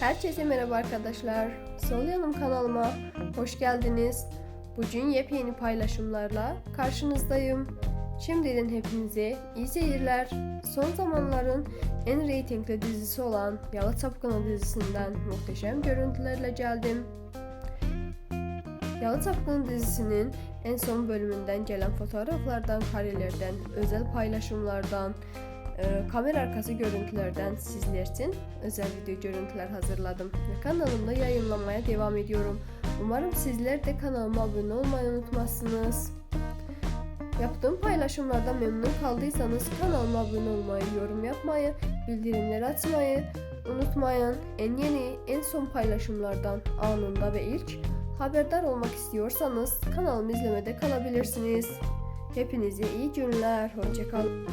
Herkese merhaba arkadaşlar. Sol yanım kanalıma hoş geldiniz. Bugün yepyeni paylaşımlarla karşınızdayım. Şimdiden hepinize iyi seyirler. Son zamanların en reytingli dizisi olan Yalı Çapkını dizisinden muhteşem görüntülerle geldim. Yalı Çapkını dizisinin en son bölümünden gelen fotoğraflardan, karelerden, özel paylaşımlardan, e, kamera arkası görüntülerden sizler için özel video görüntüler hazırladım ve kanalımda yayınlamaya devam ediyorum. Umarım sizler de kanalıma abone olmayı unutmazsınız. Yaptığım paylaşımlardan memnun kaldıysanız kanalıma abone olmayı, yorum yapmayı, bildirimleri açmayı unutmayın. En yeni, en son paylaşımlardan anında ve ilk haberdar olmak istiyorsanız kanalımı izlemede kalabilirsiniz. Hepinize iyi günler, hoşçakalın.